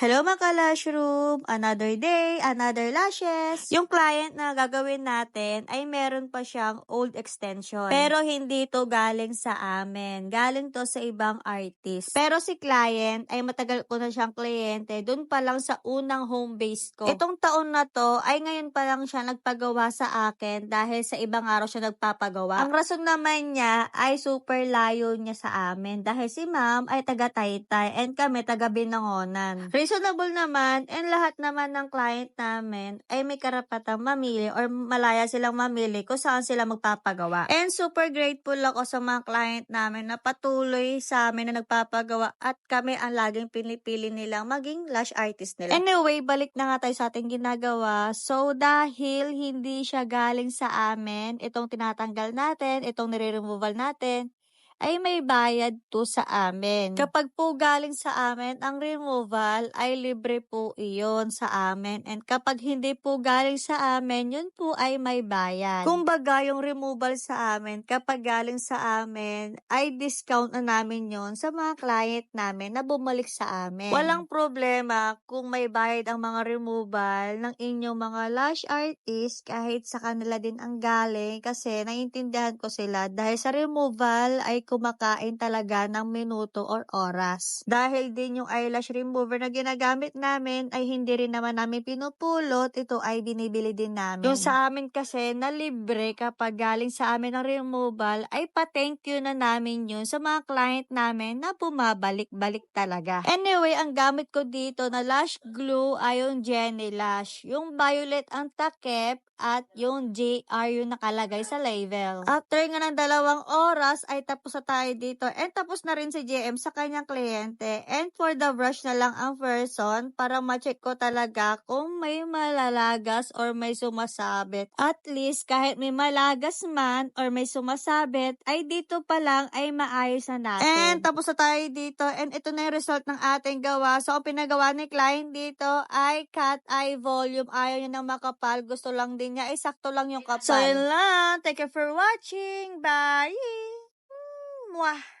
Hello mga ka-lash room! Another day, another lashes! Yung client na gagawin natin ay meron pa siyang old extension. Pero hindi to galing sa amin. Galing to sa ibang artist. Pero si client ay matagal ko na siyang kliyente dun pa lang sa unang home base ko. Itong taon na to ay ngayon pa lang siya nagpagawa sa akin dahil sa ibang araw siya nagpapagawa. Ang rason naman niya ay super layo niya sa amin dahil si ma'am ay taga Taytay and kami taga Binangonan. Reasonable naman and lahat naman ng client namin ay may karapatang mamili or malaya silang mamili kung saan sila magpapagawa. And super grateful ako sa mga client namin na patuloy sa amin na nagpapagawa at kami ang laging pinipili nilang maging lash artist nila. Anyway, balik na nga tayo sa ating ginagawa. So, dahil hindi siya galing sa amin, itong tinatanggal natin, itong nire-removal natin, ay may bayad to sa amin. Kapag po galing sa amin, ang removal ay libre po iyon sa amin. And kapag hindi po galing sa amin, yun po ay may bayad. Kumbaga, yung removal sa amin, kapag galing sa amin, ay discount na namin yon sa mga client namin na bumalik sa amin. Walang problema kung may bayad ang mga removal ng inyong mga lash artist kahit sa kanila din ang galing kasi naiintindihan ko sila dahil sa removal ay kumakain talaga ng minuto or oras. Dahil din yung eyelash remover na ginagamit namin ay hindi rin naman namin pinupulot, ito ay binibili din namin. Yung sa amin kasi na libre kapag galing sa amin ang removal ay pa-thank you na namin yun sa mga client namin na bumabalik-balik talaga. Anyway, ang gamit ko dito na lash glue ay yung Jenny Lash. Yung violet ang takip at yung JR yung nakalagay sa label. After nga ng dalawang oras ay tapos na tayo dito and tapos na rin si JM sa kanyang kliyente. And for the brush na lang ang person para ma-check ko talaga kung may malalagas or may sumasabit. At least kahit may malagas man or may sumasabit ay dito pa lang ay maayos na natin. And tapos na tayo dito and ito na yung result ng ating gawa. So ang pinagawa ni client dito ay cat eye volume. Ayaw niya ng makapal. Gusto lang din niya. Ay sakto lang yung kapal. So yun lang. Thank you for watching. Bye! Mwah!